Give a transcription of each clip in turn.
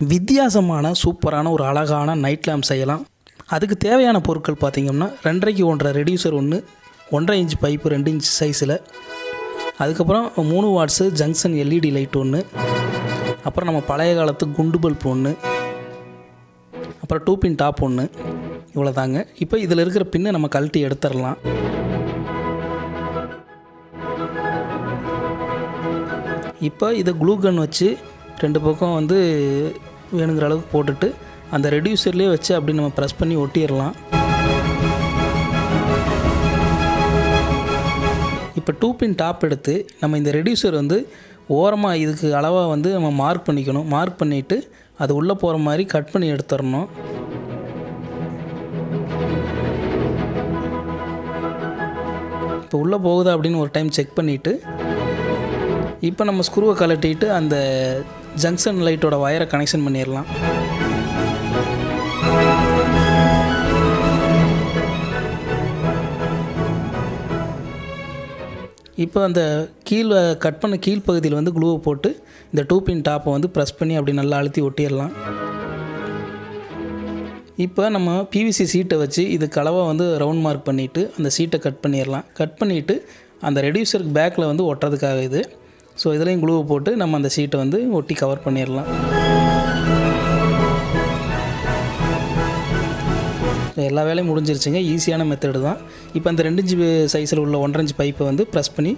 வித்தியாசமான சூப்பரான ஒரு அழகான நைட் லேம்ப் செய்யலாம். அதுக்கு தேவையான பொருட்கள் பார்த்திங்கன்னா ரெண்டரைக்கு ஒன்றரை ரெடியூசர் ஒன்று ஒன்றரை இன்ச் பைப்பு ரெண்டு இன்ச் சைஸில் அதுக்கப்புறம் மூணு வாட்ஸு ஜங்ஷன் எல்இடி லைட் ஒன்று அப்புறம் நம்ம பழைய காலத்து குண்டு பல்ப் ஒன்று அப்புறம் டூ பின் டாப் ஒன்று இவ்வளோ தாங்க இப்போ இதில் இருக்கிற பின்னை நம்ம கழட்டி எடுத்துடலாம். இப்போ இதை க்ளூ கன் வச்சு ரெண்டு பக்கம் வந்து வேணுங்கிற அளவுக்கு போட்டுட்டு அந்த ரெடியூசர்லேயே வச்சு அப்படி நம்ம ப்ரெஸ் பண்ணி ஒட்டிடலாம். இப்போ டூ பின் டாப் எடுத்து நம்ம இந்த ரெடியூசர் வந்து ஓரமாக இதுக்கு அளவாக வந்து நம்ம மார்க் பண்ணிக்கணும். மார்க் பண்ணிவிட்டு அது உள்ளே போகிற மாதிரி கட் பண்ணி எடுத்துடணும். இப்போ உள்ளே போகுதா அப்படின்னு ஒரு டைம் செக் பண்ணிவிட்டு இப்போ நம்ம ஸ்க்ரூவை கலட்டிட்டு அந்த ஜங்ஷன் லைட்டோட வயரை கனெக்ஷன் பண்ணிடலாம். இப்போ அந்த கீழே கட் பண்ண கீழ் பகுதியில் வந்து க்ளூவை போட்டு இந்த டூ பின் டாப்பை வந்து ப்ரெஸ் பண்ணி அப்படி நல்லா அழுத்தி ஒட்டிடலாம். இப்போ நம்ம பிவிசி சீட்டை வச்சு இது அளவாக வந்து ரவுண்ட் மார்க் பண்ணிவிட்டு அந்த சீட்டை கட் பண்ணிடலாம். கட் பண்ணிவிட்டு அந்த ரெடியூசருக்கு பேக்கில் வந்து ஒட்டுறதுக்காக இது. ஸோ இதுலேயும் குழுவை போட்டு நம்ம அந்த சீட்டை வந்து ஒட்டி கவர் பண்ணிடலாம் எல்லா வேலையும் முடிஞ்சிருச்சுங்க. ஈஸியான மெத்தடு தான். இப்போ அந்த ரெண்டு இன்ச்சு சைஸில் உள்ள ஒன்றரை இன்ச்சு பைப்பை வந்து ப்ரெஸ் பண்ணி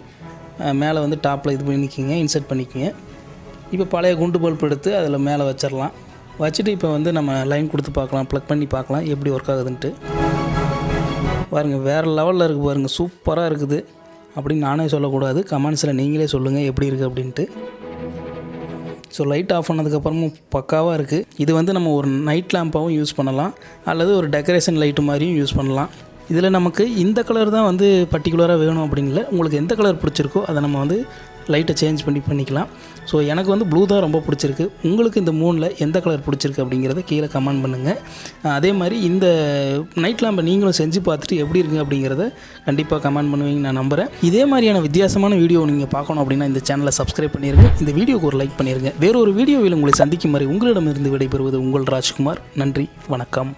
மேலே வந்து டாப்பில் இது பண்ணிக்கிங்க இன்சர்ட் பண்ணிக்கிங்க. இப்போ பழைய குண்டு பல்ப் எடுத்து அதில் மேலே வச்சிடலாம் வச்சுட்டு இப்போ வந்து நம்ம லைன் கொடுத்து பார்க்கலாம் ப்ளக் பண்ணி பார்க்கலாம் எப்படி ஒர்க் ஆகுதுன்ட்டு. பாருங்கள் வேறு லெவலில் இருக்குது பாருங்கள் சூப்பராக இருக்குது. அப்படின்னு நானே சொல்லக்கூடாது. கமெண்ட்ஸில் நீங்களே சொல்லுங்கள் எப்படி இருக்குது அப்படின்ட்டு. ஸோ லைட் ஆஃப் பண்ணதுக்கப்புறமும் பக்காவாக இருக்குது இது வந்து நம்ம ஒரு நைட் லேம்ப்பாகவும் யூஸ் பண்ணலாம். அல்லது ஒரு டெக்கரேஷன் லைட்டு மாதிரியும் யூஸ் பண்ணலாம். இதில் நமக்கு இந்த கலர் தான் வந்து பர்டிகுலராக வேணும் அப்படின்னு இல்லை. உங்களுக்கு எந்த கலர் பிடிச்சிருக்கோ அதை நம்ம வந்து லைட்டை சேஞ்ச் பண்ணி பண்ணிக்கலாம். ஸோ எனக்கு வந்து ப்ளூ தான் ரொம்ப பிடிச்சிருக்கு. உங்களுக்கு இந்த மூணில் எந்த கலர் பிடிச்சிருக்கு அப்படிங்கிறத கீழே கமெண்ட் பண்ணுங்கள் அதே மாதிரி இந்த நைட் லேம்பை நீங்களும் செஞ்சு பார்த்துட்டு எப்படி இருக்குது அப்படிங்கிறத கண்டிப்பாக கமெண்ட் பண்ணுவீங்க நான் நம்புகிறேன் இதே மாதிரியான வித்தியாசமான வீடியோ நீங்கள் பார்க்கணும் அப்படின்னா இந்த சேனலை சப்ஸ்கிரைப் பண்ணிடுங்க இந்த வீடியோக்கு ஒரு லைக் பண்ணிடுங்க வேறொரு வீடியோவில் உங்களை சந்திக்கும் மாதிரி உங்களிடமிருந்து விடைபெறுவது உங்கள் ராஜ்குமார். நன்றி வணக்கம்.